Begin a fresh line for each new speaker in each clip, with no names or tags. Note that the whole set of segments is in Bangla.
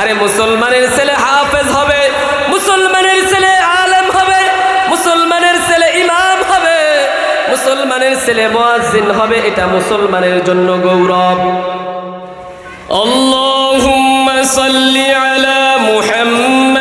আরে মুসলমানের ছেলে হাফেজ হবে, মুসলমানের ছেলে আলম হবে, মুসলমানের ছেলে ইমাম হবে, মুসলমানের ছেলে মোয়াজিন হবে, এটা মুসলমানের জন্য গৌরব। আল্লাহুম্মা মুহাম্মদ।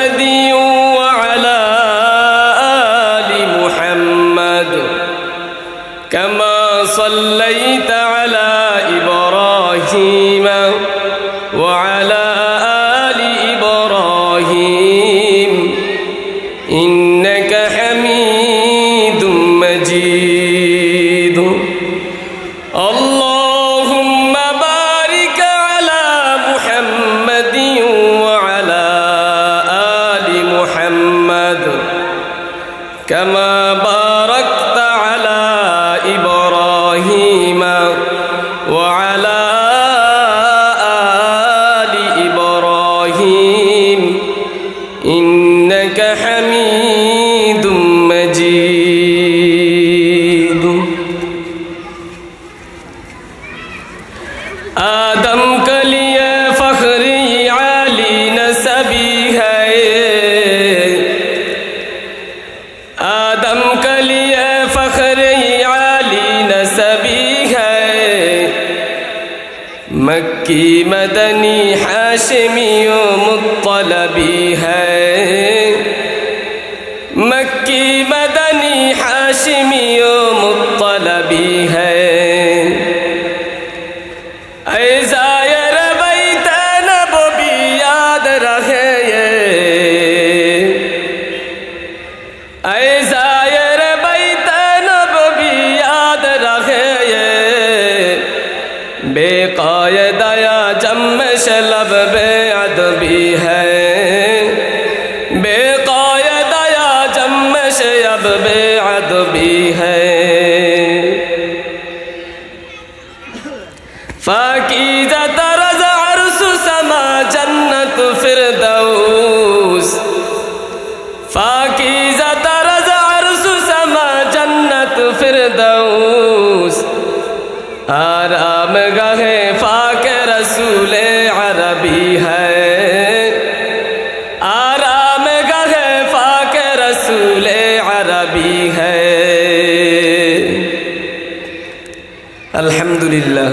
আলহামদুলিল্লাহ।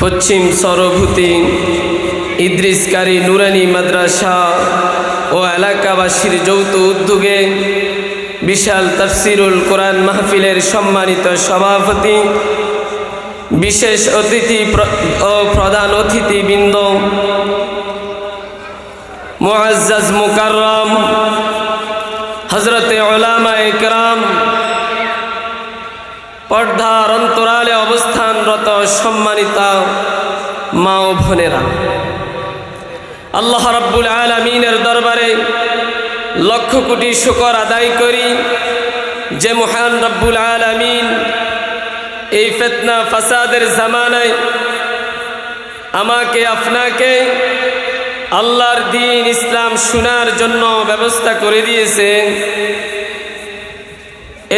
পশ্চিম সরভূতি ইদ্রিসকারী নুরানি মাদ্রাসা ও এলাকাবাসীর যৌথ উদ্যোগে বিশাল তফসিরুল কোরআন মাহফিলের সম্মানিত সভাপতি, বিশেষ অতিথি ও প্রধান অতিথিবৃন্দ, মুআজ্জাজ মুকাররম হজরতে ওলামা একরাম পর্দার অন্তরালে অবস্থানরত সম্মানিতা মা ও বোনেরা, আল্লাহ রাব্বুল আলমিনের দরবারে লক্ষ কোটি শুকর আদায় করি যে মহান রব্বুল আলমিন এই ফেতনা ফাসাদের জামানায় আমাকে, আপনাকে আল্লাহর দিন ইসলাম শোনার জন্য ব্যবস্থা করে দিয়েছে।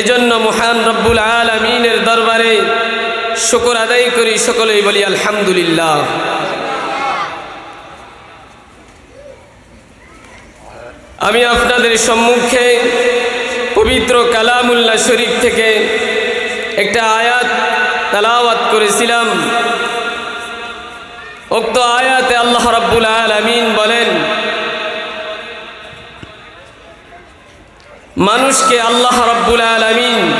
এজন্য মহান রব্বুল আলমিনের দরবারে শুকর আদায় করি সকলেই বলি আলহামদুলিল্লাহ। আমি আপনাদের সম্মুখে পবিত্র কালামুল্লাহ শরীফ থেকে একটা আয়াত তালাওয়াত করেছিলাম। উক্ত আয়াতে আল্লাহ রাব্বুল আলামিন বলেন মানুষকে আল্লাহ রাব্বুল আলামিন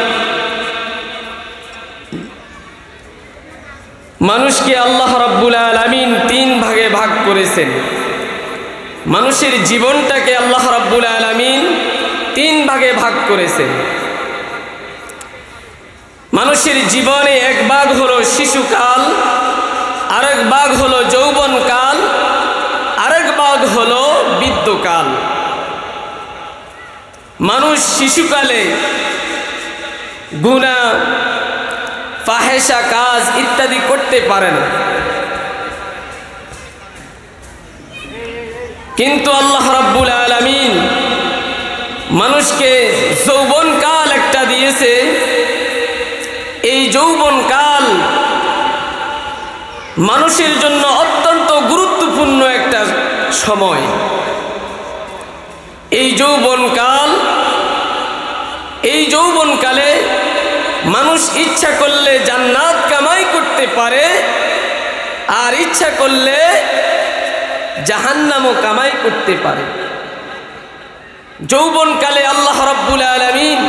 মানুষকে আল্লাহ রাব্বুল আলামিন তিন ভাগে ভাগ করেছেন। মানুষের জীবনটাকে আল্লাহ রাব্বুল আলামিন তিন ভাগে ভাগ করেছেন। মানুষের জীবনে এক ভাগ হলো শিশুকাল, আরেক ভাগ হলো যৌবনকাল, আরেক ভাগ হলো বৃদ্ধকাল। মানুষ শিশুকালে গুণা ফাহেসা কাজ ইত্যাদি করতে পারে না। কিন্তু আল্লাহ রাব্বুল আলামিন মানুষকে যৌবন কাল একটা দিয়েছে। এই যৌবন কাল মানুষের জন্য অত্যন্ত গুরুত্বপূর্ণ একটা সময়। এই যৌবনকাল এই যৌবনকালে মানুষ ইচ্ছা করলে জান্নাত কামাই করতে পারে, আর ইচ্ছা করলে জাহান্নামও কামাই করতে পারে। যৌবনকালে আল্লাহ রব্বুল আলমিন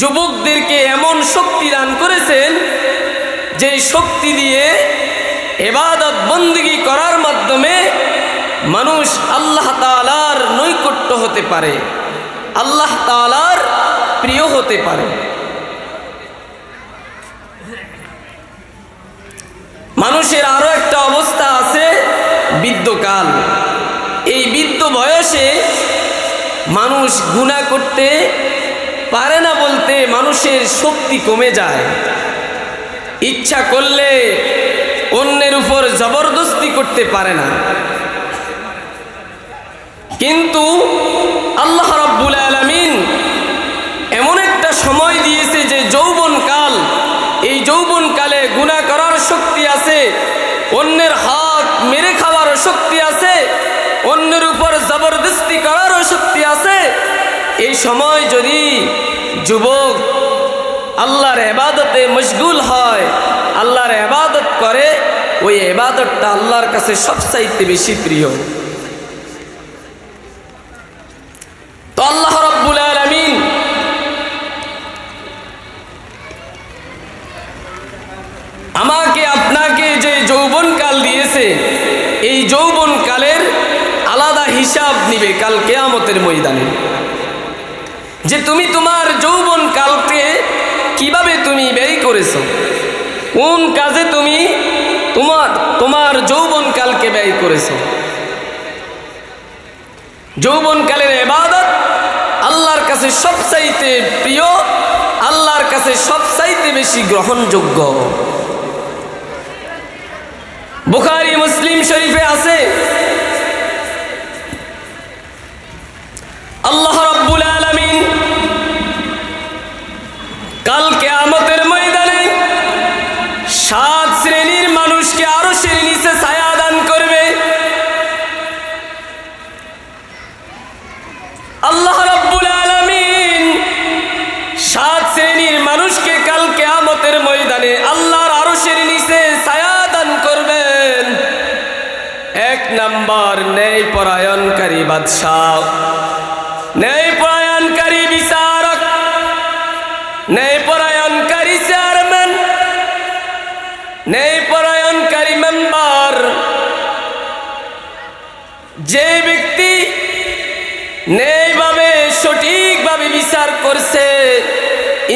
যুবকদেরকে এমন শক্তি দান করেছেন, যে শক্তি দিয়ে এবাদত বন্দিগি করার মাধ্যমে মানুষ আল্লাহ তালার নৈকট্য হতে পারে। আল্লাহ তালার প্রিয় হতে পারে। মানুষের আরও একটা অবস্থা আছে বৃদ্ধকাল। এই বৃদ্ধ বয়সে মানুষ গুণা করতে পারে না বলতে মানুষের শক্তি কমে যায়। ইচ্ছা করলে অন্যের উপর জবরদস্তি করতে পারে না। কিন্তু আল্লাহ রাব্বুল আলামিন এমন একটা সময় দিয়েছে যে যৌবনকাল এই যৌবনকালে গুণা করার শক্তি আছে অন্যের হাত মেরে খাওয়ার শক্তি আছে, অন্যের উপর জবরদস্তি করার শক্তি আছে। এই সময় যদি যুবক আল্লাহর এবাদতে মশগুল হয়, আল্লাহর এবাদত করে, ওই এবাদতটা আল্লাহর কাছে সবচাইতে বেশি প্রিয়। নিবে কাল কেয়ামতের ময়দানে। যে তুমি তোমার যৌবন কালকে কীভাবে তুমি ব্যয় করেছ, কোন কাজে তুমি তোমার তোমার যৌবন কালকে ব্যয় করেছ। যৌবনকালের এবাদত আল্লাহর কাছে সবচাইতে প্রিয়, আল্লাহর কাছে সবচাইতে বেশি গ্রহণযোগ্য। বুখারি, মুসলিম শরীফে আছে আল্লাহ রব্বুল আলমিন কালকে আমতের ময়দানে সাত শ্রেণির মানুষকে আরও শ্রেণি নিচে ছায়া দান করবে। আল্লাহ রব্বুল আলমিন সাত শ্রেণির মানুষকে কালকে আমতের ময়দানে আল্লাহর আরও শ্রেণি নিচে ছায়া দান করবেন। এক নাম্বার ন্যায় পরায়ণকারী বাদশাহ। করছে,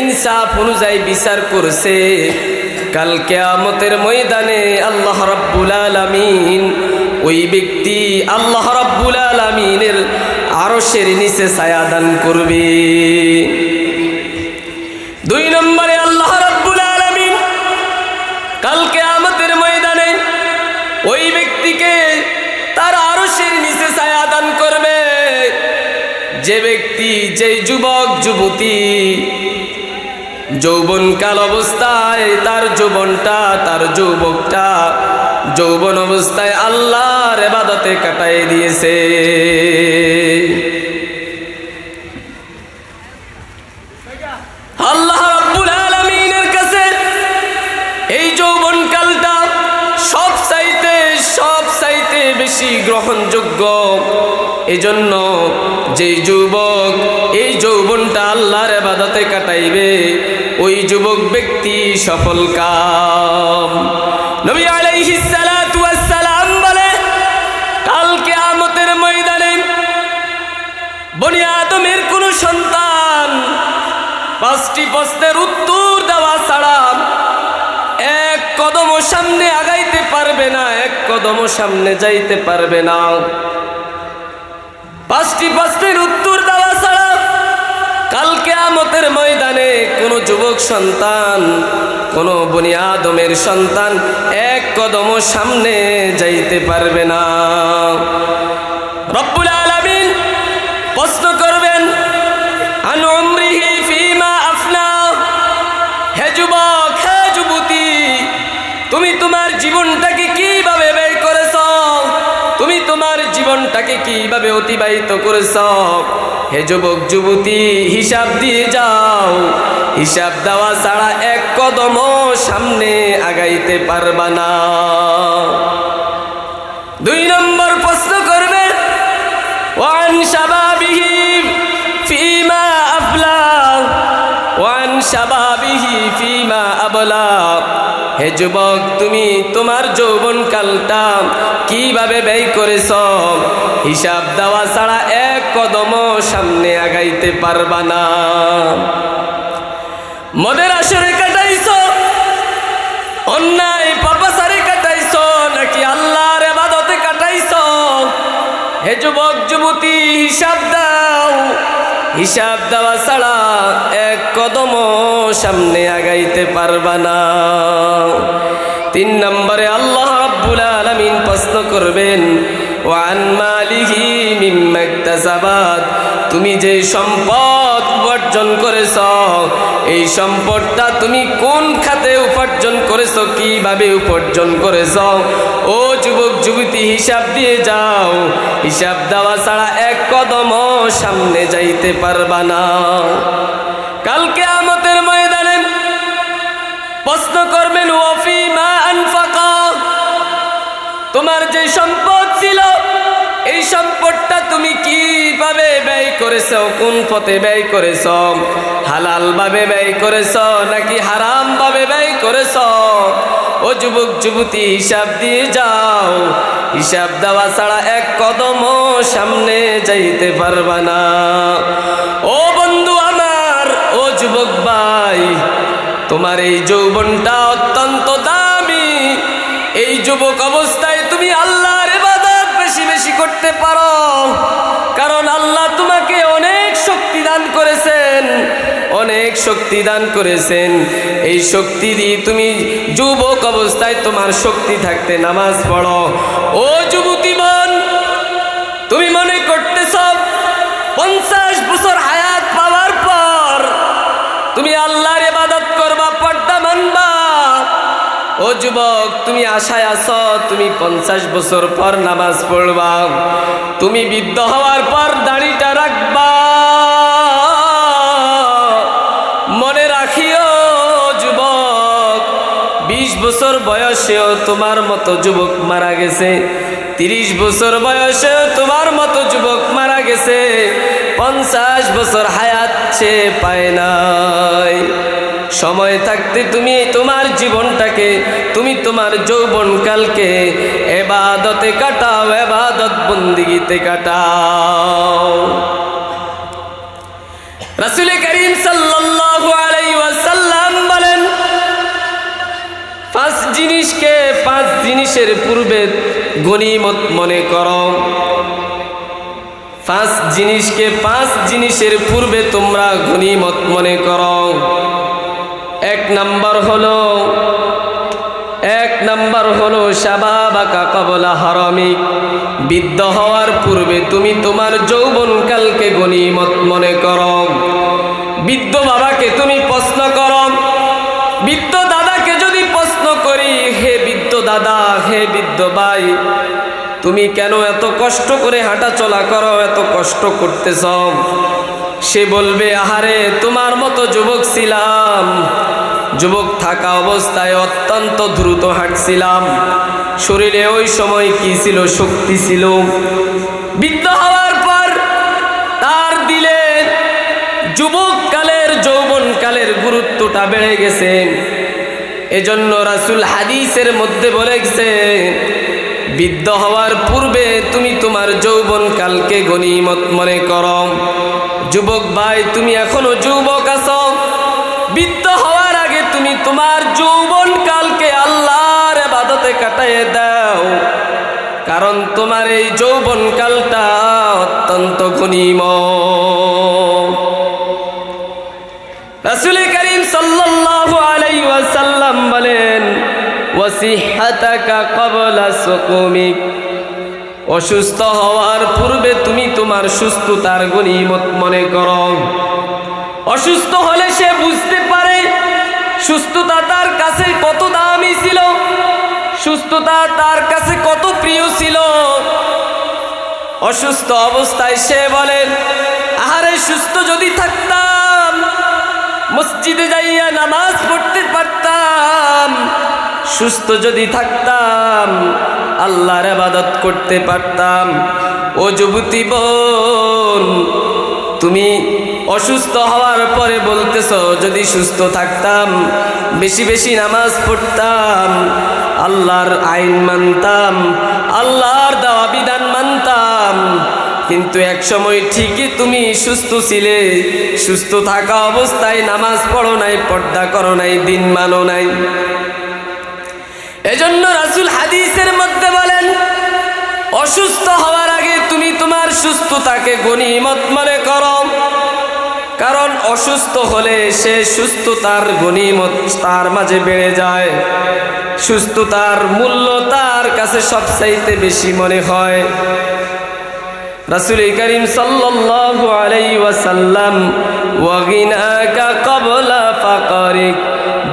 ইনসাফ অনুযায়ী বিচার করছে। কাল কেয়ামতের ময়দানে আল্লাহ রাব্বুল আলামিন ওই ব্যক্তি আল্লাহ রাব্বুল আলামিনের আরশের নিচে ছায়া দান করবে। দুই নম্বরে আল্লাহ রাব্বুল আলামিন কাল ব্যক্তি যে যুবক, যুবতী যৌবনকাল অবস্থায় তার যৌবনটা, তার যৌবকটা যৌবন অবস্থায় আল্লাহর এবাদতে কাটাই দিয়েছে। সফল কাম। নবী আলাইহিস সালাতু ওয়াস সালাম বলে কালকে আমতের ময়দানে বনি আদমের কোন সন্তান পাঁচটি প্রশ্নের উত্তর দেওয়া ছাড়া এক কদম সামনে আগাইতে পারবে না, এক কদম সামনে যাইতে পারবে না। পাঁচটি প্রশ্নের উত্তর দেওয়া ছাড়া কালকে আমতের ময়দানে যুবক সন্তান, কোনো বনিয়াদমের সন্তান এক কদম সামনে যাইতে পারবে না। রব্বুল আলামিন প্রশ্ন করবেন, আন ফিমা আফনা? হে যুবক তুমি তোমার জীবনটাকে কীভাবে ব্যয় করেছ? তুমি তোমার জীবনটাকে কীভাবে অতিবাহিত করেছ? হে যুবক, যুবতী, হিসাব দিয়ে যাও। হিসাব দেওয়া ছাড়া এক কদম সামনে আগাইতে পারবা না। দুই নম্বর প্রশ্ন করবে, ওয়ান শাবাবিহি ফিমা আবলা ওয়ান শাবাবিহি ফিমা আবলা। হে যুবক, তুমি তোমার যৌবন কালটা কীভাবে ব্যয় করেছ? হিসাব দেওয়া ছাড়া এক কদম সামনে আগাইতে পারবা না। মদের আসরে কাটাইছ, অন্যায় পাপাসারে কাটাইছ, নাকি আল্লাহর এবাদতে কাটাইছ? হে যুবক, যুবতী, হিসাব দাও। হিসাব দেওয়া ছাড়া এক কদম সামনে আগাইতে পারবা না। তিন নম্বরে আল্লাহ রাব্বুল আলামিন প্রশ্ন করবেন ওয়ান মালিহি মিম্মাক্তাসাবাত তুমি যে সম্পদ উপার্জন করেছ, এই সম্পদটা তুমি কোন খাতে উপার্জন করেছ, কীভাবে উপার্জন করেছ? ও যুবক, যুবতী, হিসাব দিয়ে যাও। হিসাব দেওয়া ছাড়া এক কদম সামনে যাইতে পারবা না। কালকে আমতের ময়দানে প্রশ্ন করবেন ওয়াফি মা আনফাকা? তোমার যে সম্পদ ছিল। এই সম্পদটা তুমি কীভাবে ব্যয় করেছ? কোন পথে ব্যয় করেছ? হালাল ভাবে ব্যয় করেছ নাকি হারাম ভাবে ব্যয় করেছ? ও যুবক, যুবতী, হিসাব দিয়ে যাও। হিসাব দেওয়া ছাড়া এক কদম সামনে যাইতে পারবা না। ও বন্ধু আমার, ও যুবক ভাই, তোমার এই যৌবনটা অত্যন্ত দামি। এই যুবক করতে পারো। কারণ আল্লাহ তোমাকে অনেক শক্তি দান করেছেন। অনেক শক্তি দান করেছেন। এই শক্তি দিয়ে তুমি যুবক অবস্থায় তোমার শক্তি থাকতে নামাজ পড়ো। ও যুবতী বোন তুমি মনে করতে করতেছ, পঞ্চাশ বছর হায়াত পাওয়ার পর তুমি আল্লাহর ও যুবক, তুমি আশায় আছো, তুমি পঞ্চাশ বছর পর নামাজ পড়বা। তুমি বৃদ্ধ হওয়ার পর দাড়িটা রাখবা। মনে রাখিও যুবক, বিশ বছর বয়সেও তোমার মতো যুবক মারা গেছে। তিরিশ বছর বয়সেও তোমার মতো যুবক মারা গেছে। পঞ্চাশ বছর হায়াত সে পায় নাই। সময় থাকতে তুমি তোমার জীবনটাকে, তুমি তোমার যৌবনকালকে এবাদতে কাটাও, এবাদত বন্দিগিতে কাটাও। রাসুল করিম সাল্লাল্লাহু আলাইহি বলেন, পাঁচ জিনিসকে পাঁচ জিনিসের পূর্বে গনিমত মনে করো। পাঁচ জিনিসকে পাঁচ জিনিসের পূর্বে তোমরা গনিমত মনে করো। এক নাম্বার হলো, এক নাম্বার হলো শাবাবাকা কবলা হারামিক বৃদ্ধ হওয়ার পূর্বে তুমি তোমার যৌবনকালকে গনিমত মনে করো। বৃদ্ধ বাবাকে তুমি প্রশ্ন করো। বৃদ্ধ দাদাকে যদি প্রশ্ন করি, হে বৃদ্ধ দাদা, হে বৃদ্ধ ভাই, তুমি কেন এত কষ্ট করে হাঁটা চলা করো, এত কষ্ট করতেছ? সে বলবে, আহারে, তোমার মতো যুবক ছিলাম। যুবক থাকা অবস্থায় অত্যন্ত দ্রুত হাঁটছিলাম। শরীরে ওই সময় কি ছিল? শক্তি ছিল। বৃদ্ধ হওয়ার পর তার দিলে যুবককালের, যৌবনকালের গুরুত্বটা বেড়ে গেছে। এজন্য রাসুল হাদিসের মধ্যে বলে গেছে বৃদ্ধ হওয়ার পূর্বে তুমি তোমার যৌবন কালকে গনিমত মনে করো। যুবক ভাই, তুমি এখনও যুবক আছো? বৃদ্ধ হওয়ার আগে তুমি তোমার যৌবন কালকে আল্লাহর বাদতে কাটাইয়ে দাও। কারণ তোমার এই যৌবন কালটা অত্যন্ত গনিমত রাসুল করিম সাল্লাল্লাহু আলাইহি ওয়াসাল্লাম বলেন, ওয়াসিহাতাকা ক্বাবলা সুকুমিক। অসুস্থ হওয়ার পূর্বে তুমি তোমার সুস্থতার গনিমত মনে করো। অসুস্থ হলে সে বুঝতে পারে সুস্থতা তার কাছে কত দামি ছিল, সুস্থতা তার কাছে কত প্রিয় ছিল। অসুস্থ অবস্থায় সে বলেন আহারে, সুস্থ যদি থাকতাম, মসজিদে যাইয়া নামাজ পড়তে পারতাম, সুস্থ যদি থাকতাম আল্লাহর আবাদত করতে পারতাম। ও যুবতী বোন, তুমি অসুস্থ হওয়ার পরে বলতেছ, যদি সুস্থ থাকতাম, বেশি বেশি নামাজ পড়তাম, আল্লাহর আইন মানতাম, আল্লাহর দেওয়া বিধান মানতাম। কিন্তু এক সময় ঠিকই তুমি সুস্থ ছিলে, সুস্থ থাকা অবস্থায় নামাজ পড়ো নাই, পর্দা করো নাই, দিন মানো নাই। এজন্য রাসুল হাদিসের মধ্যে অসুস্থ হওয়ার আগে তুমি তোমার সুস্থতাকে গণিমত মনে করো। কারণ অসুস্থ হলে সে সুস্থতার গণিমত তার মাঝে বেড়ে যায়। সুস্থতার মূল্য তার কাছে সবচাইতে বেশি মনে হয়। রাসুল করিম সাল্লাল্লাহু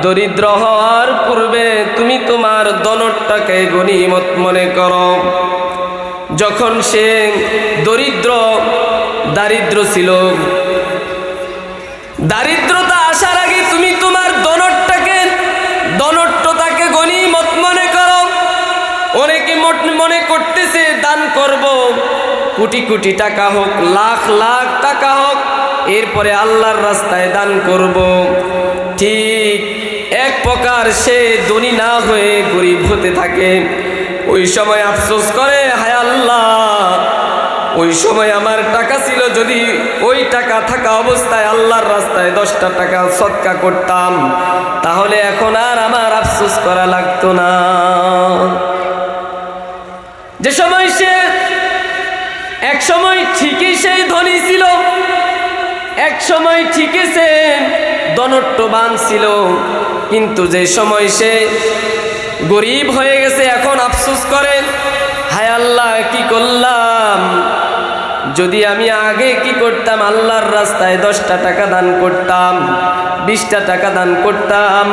দরিদ্র হওয়ার পূর্বে তুমি তোমার দনরটাকে গনিমত মনে করো। যখন সে দরিদ্র দারিদ্র ছিল, দারিদ্রতা আসার আগে তুমি তোমার দনরটাকে দনট্টতাকে গনিমত মনে করো। অনেকে মনে করতেছে, দান করব, কোটি কোটি টাকা হোক, লাখ লাখ টাকা হোক, এরপরে আল্লাহর রাস্তায় দান করব। ঠিক এক প্রকার সে ধনী না হয়ে গরিব হতে থাকে। ওই সময় আফসোস করে, হায় আল্লাহ। ওই সময় আমার টাকা ছিল, যদি ওই টাকা থাকা অবস্থায় আল্লাহর রাস্তায় দশটা টাকা সৎকা করতাম, তাহলে এখন আর আমার আফসোস করা লাগতো না। যে সময় সে, এক সময় ঠিকই সেই ধনী ছিল, এক সময় ঠিকই সে দনট্টবান ছিল, কিন্তু যে সময় সে গরিব হয়ে গেছে, এখন আফসোস করে হায় আল্লাহ, কি করলাম? যদি আমি আগে কি করতাম, আল্লাহর রাস্তায় দশটা টাকা দান করতাম, বিশটা টাকা দান করতাম,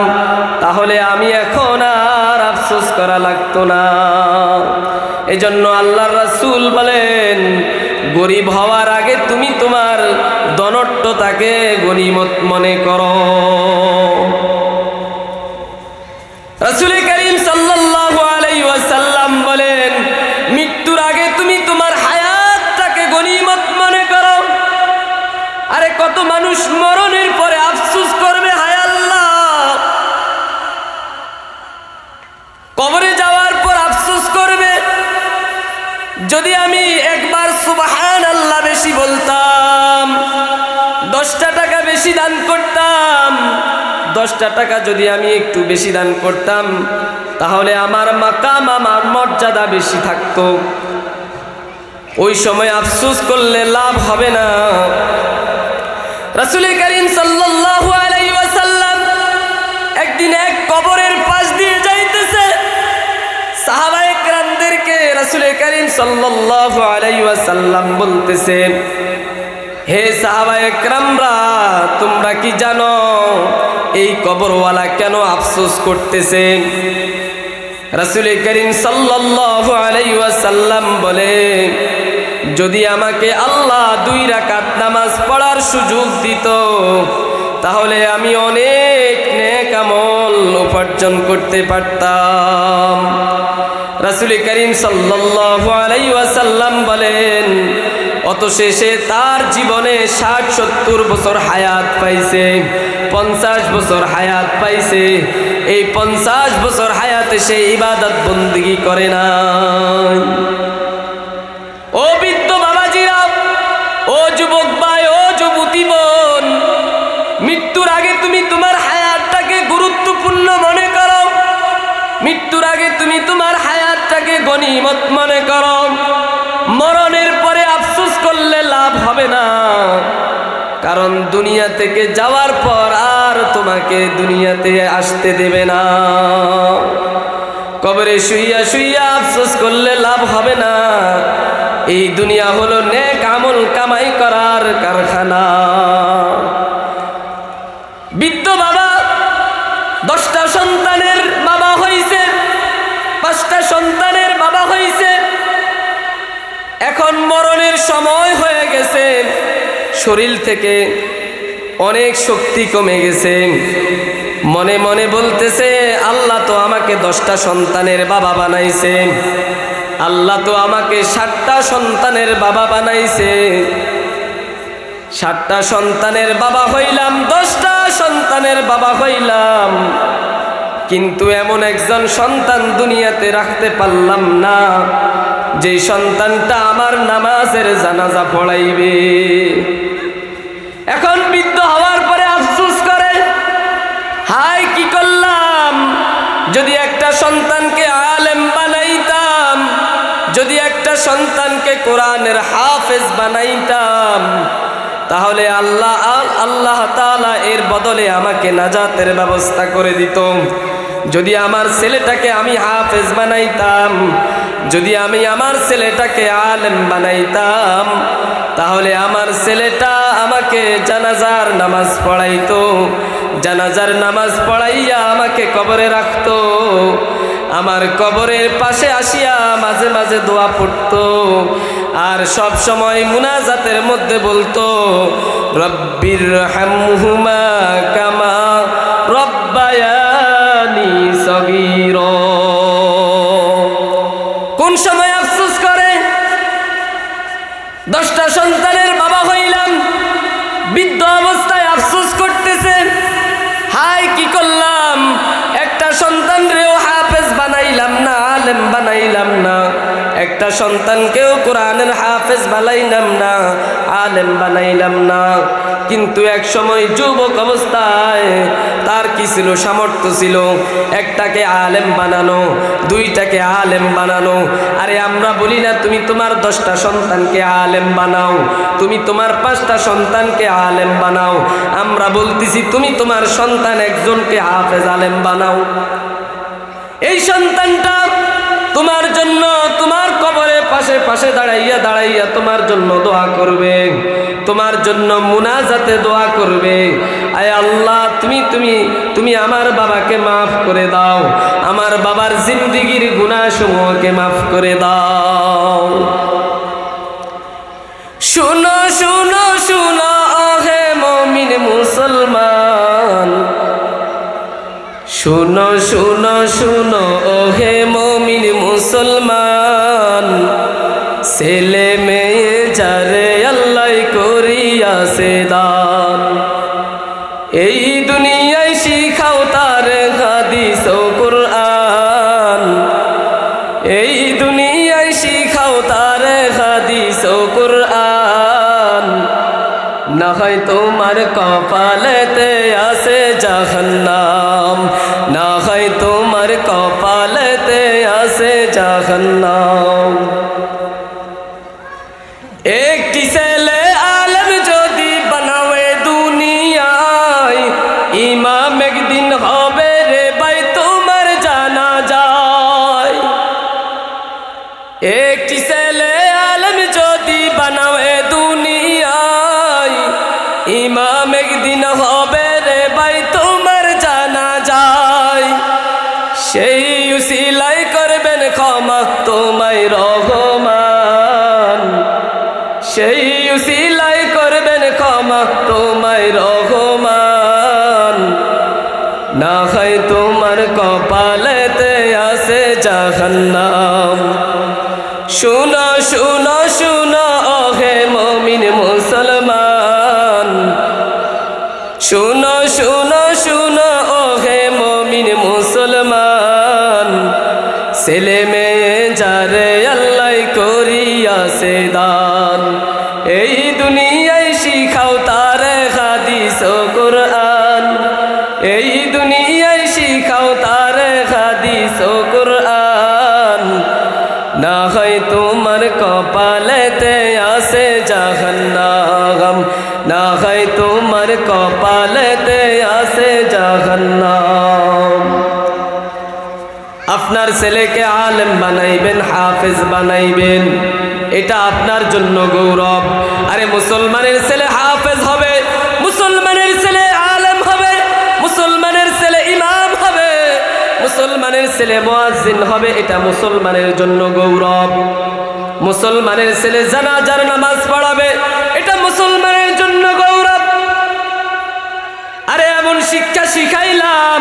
তাহলে আমি এখন আর আফসোস করা লাগতো না। এজন্য আল্লাহর রাসূল বলেন, গরিব হওয়ার আগে তুমি তোমার দনট্টতাকে গনিমত মনে করো। রাসূল বেশি বলতাম, দশটা টাকা বেশি দান করতাম, দশটা টাকা যদি আমি একটু বেশি দান করতাম, তাহলে আমার মাকাম, আমার মর্যাদা বেশি থাকতো। ওই সময় আফসুস করলে লাভ হবে না। রাসুল করিম সাল্লাল্লাহু একদিন এক কবরের পাশ দিয়ে যাইতেছে। সাহাবায়ে কেরামদেরকে রাসুল করিম সাল্লাল্লাহু আলাইহি ওয়াসাল্লাম বলতেছে হে কেরামরা তোমরা কি জানো এই কবরওয়ালা কেন আফসোস করতেছেন? রাসুল করিম সাল্লাল্লাহু আলাইহি ওয়াসাল্লাম বলে যদি আমাকে আল্লাহ দুই রাকাত নামাজ পড়ার সুযোগ দিত, তাহলে আমি অনেক নেক আমল উপার্জন করতে পারতাম। রাসুল করিম ওয়াসাল্লাম বলেন অত শেষে তার জীবনে ষাট সত্তর বছর হায়াত পাইছে, পঞ্চাশ বছর হায়াত পাইছে। এই পঞ্চাশ বছর হায়াতে সে ইবাদত বন্দিগি করে না ও বৃদ্ধ বাবাজিরা, ও যুবক ভাই, ও যুবতী বোন, মৃত্যুর আগে তুমি তোমার হায়াতটাকে গুরুত্বপূর্ণ মনে করো। মৃত্যুর আগে তুমি তোমার হায়াতটাকে গনিমত মনে করো। মরণের পরে আফসোস করলে লাভ হবে না। কারণ দুনিয়া থেকে যাওয়ার পর আর তোমাকে দুনিয়াতে আসতে দেবে না। কবরে শুইয়া শুইয়া আফসোস করলে লাভ হবে না। এই দুনিয়া হলো নেক আমল কামাই করার কারখানা। বৃদ্ধ বাবা, দশটা সন্তানের শরীর থেকে অনেক শক্তি কমে গেছে। মনে মনে বলতেছে, আল্লাহ তো আমাকে দশটা সন্তানের বাবা বানাইছে। আল্লাহ তো আমাকে ষাটটা সন্তানের বাবা বানাইছে। ষাটটা সন্তানের বাবা হইলাম, দশটা সন্তানের বাবা হইলাম। কিন্তু এমন একজন সন্তান দুনিয়াতে রাখতে পারলাম না যে সন্তানটা আমার নামাজের জানাজা পড়াইবে। এখন বৃদ্ধ হওয়ার পরে আফসুস করে, হাই, কি করলাম? যদি একটা সন্তানকে আলেম বানাইতাম, যদি একটা সন্তানকে কোরআনের হাফেজ বানাইতাম, তাহলে আল্লাহ আল্লাহ তালা এর বদলে আমাকে নাজাতের ব্যবস্থা করে দিত। যদি আমার ছেলেটাকে আমি হাফেজ বানাইতাম, যদি আমি আমার ছেলেটাকে আলেম বানাইতাম, তাহলে আমার ছেলেটা আমাকে জানাজার নামাজ পড়াইতো। জানাজার নামাজ পড়াইয়া আমাকে কবরে রাখতো। আমার কবরের পাশে আসিয়া মাঝে মাঝে দোয়া পড়তো। আর সব সময় মুনাজাতের মধ্যে বলতো, রব্বির হামহুমা কামা রব্বায়ানি সগীর। একটা সন্তানকেও কোরআনের হাফেজ বানাইলাম না, আলেম বানাইলাম না। কিন্তু এক সময় যুবক অবস্থায় তার কি ছিল? সামর্থ্য ছিল। একটাকে আলেম বানানো, দুইটাকে আলেম বানানো। আরে আমরা বলি না, তুমি তোমার দশটা সন্তানকে আলেম বানাও, তুমি তোমার পাঁচটা সন্তানকে আলেম বানাও। আমরা বলতেছি, তুমি তোমার সন্তান একজনকে হাফেজ আলেম বানাও। এই সন্তানটা তোমার জন্য, তোমার কবরের পাশে পাশে দাঁড়াইয়া দাঁড়াইয়া তোমার জন্য দোয়া করবে। তোমার জন্য মুনাজাতে দোয়া করবে। আয় আল্লাহ, তুমি তুমি তুমি আমার বাবাকে মাফ করে দাও। আমার বাবার জিন্দিগির গুণাসমূহকে মাফ করে দাও। শুনো শুনো শুনো হে মমিন মুসলমান। শুনো শুনো শুনো, ওহে মমিন মুসলমান। ছেলে মেয়ে যারে আল্লাহ করিয়াছে দান। এই দুনিয়ায় শিখাও তার হাদিস ও কোরআন। এই দুনিয়ায় শিখাও তার হাদিস ও কোরআন। না হয় তোমার কপালেতে আসে জাহান্নাম। আসে জাহান্নাম। তোমায় রহমান। সেই উসিলাই করবেন ক্ষমা তোমায় রহমান। না হয় তোমার কপালেতে আসে জাহান্নাম। শুনো শুনো শুনো, ওহে মমিন মুসলমান। শুনো শুনো শুনো, ওহে মমিন মুসলমান। ছেলে দুনিয়ায় শিখাও তার হাদিস ও কোরআন। না হয় তোমার কপালেতে আসে জাহান্নাম। না হয় তোমার কপালেতে আসে জাহান্নাম। আপনার ছেলেকে আলেম বানাইবেন, হাফেজ বানাইবেন। এটা আপনার জন্য গৌরব। আরে মুসলমানের ছেলে হাফেজ ছেলে মোয়াজিন হবে, এটা মুসলমানের জন্য গৌরব। মুসলমানের ছেলে জানাজার নামাজ পড়াবে, এটা মুসলমানের জন্য গৌরব। আরে এমন শিক্ষা শিখাইলাম,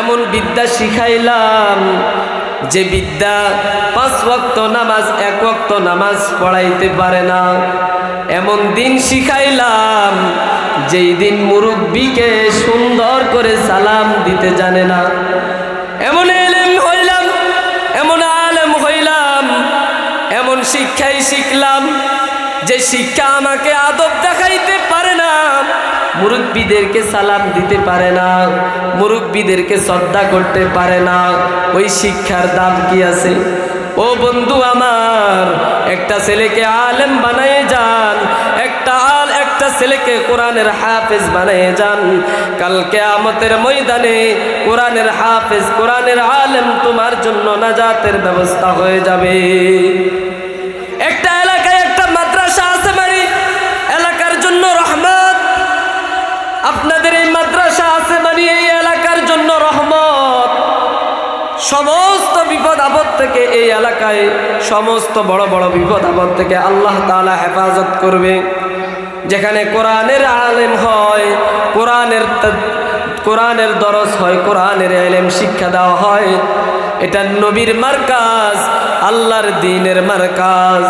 এমন বিদ্যা শিখাইলাম, যে বিদ্যা পাঁচ ওয়াক্ত নামাজ, এক ওয়াক্ত নামাজ পড়াইতে পারে না। এমন দিন শিখাইলাম, যেই দিন মুরব্বীকে সুন্দর করে সালাম দিতে জানে না। এমন শিক্ষা আমাকে আদব দেখাইতে পারে না। মুরব্বীদেরকে সালাম দিতে পারে না। মুরব্বীদেরকে শ্রদ্ধা করতে পারে না। ওই শিক্ষার দাম কি আছে? ও বন্ধু আমার, একটা ছেলেকে আলেম বানায় যান। একটা আল, একটা ছেলেকে কোরআনের হাফেজ বানিয়ে যান। কালকে আমতের ময়দানে কোরআনের হাফেজ, কোরআনের আলেম তোমার জন্য নাজাতের ব্যবস্থা হয়ে যাবে। সমস্ত বিপদ আপদ থেকে এই এলাকায় সমস্ত বড় বড় বিপদ আপদ থেকে আল্লাহ তাআলা হেফাজত করবে। যেখানে কোরআনের আলেম হয়, কোরআনের কোরআনের দরস হয়, কোরআনের এলেম শিক্ষা দেওয়া হয়। এটা নবীর মার্কাজ, আল্লাহর দিনের মার্কাজ।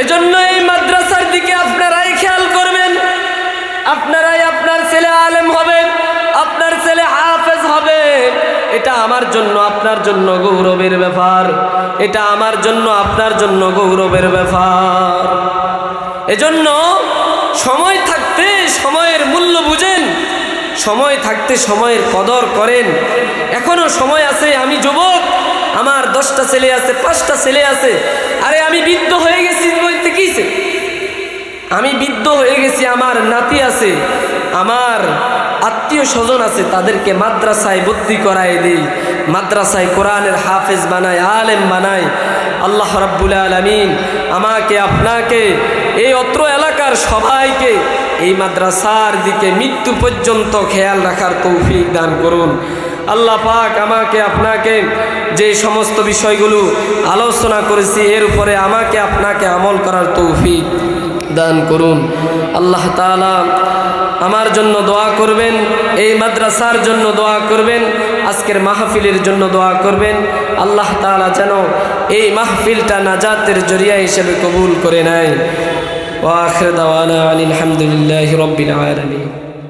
এজন্য এই মাদ্রাসার দিকে আপনারাই খেয়াল করবেন। আপনারাই আপনার ছেলে এটা আমার জন্য, আপনার জন্য গৌরবের ব্যাপার। এটা আমার জন্য, আপনার জন্য গৌরবের ব্যাপার। এজন্য সময় থাকতে সময়ের মূল্য বুঝেন, সময় থাকতে সময়ের কদর করেন। এখনও সময় আছে, আমি যুবক, আমার দশটা ছেলে আছে, পাঁচটা ছেলে আছে। আরে আমি বৃদ্ধ হয়ে গেছি বলতে কিসে আমি বৃদ্ধ হয়ে গেছি, আমার নাতি আছে, আমার আত্মীয় স্বজন আছে, তাদেরকে মাদ্রাসায় ভর্তি করায় দিই। মাদ্রাসায় কোরআনের হাফেজ বানায়, আলেম বানায়। আল্লাহ রাব্বুল আলমিন আমাকে, আপনাকে, এই অত্র এলাকার সবাইকে এই মাদ্রাসার দিকে মৃত্যু পর্যন্ত খেয়াল রাখার তৌফিক দান করুন। আল্লাহ পাক আমাকে, আপনাকে যে সমস্ত বিষয়গুলো আলোচনা করেছি, এর উপরে আমাকে, আপনাকে আমল করার তৌফিক দান করুন। আল্লাহ তালা আমার জন্য দোয়া করবেন, এই মাদ্রাসার জন্য দোয়া করবেন, আজকের মাহফিলের জন্য দোয়া করবেন। আল্লাহ তালা যেন এই মাহফিলটা নাজাতের জরিয়া হিসেবে কবুল করে নেয়। ওয়াখির দাওয়ানা আলহামদুলিল্লাহ রব্বিল আলামিন।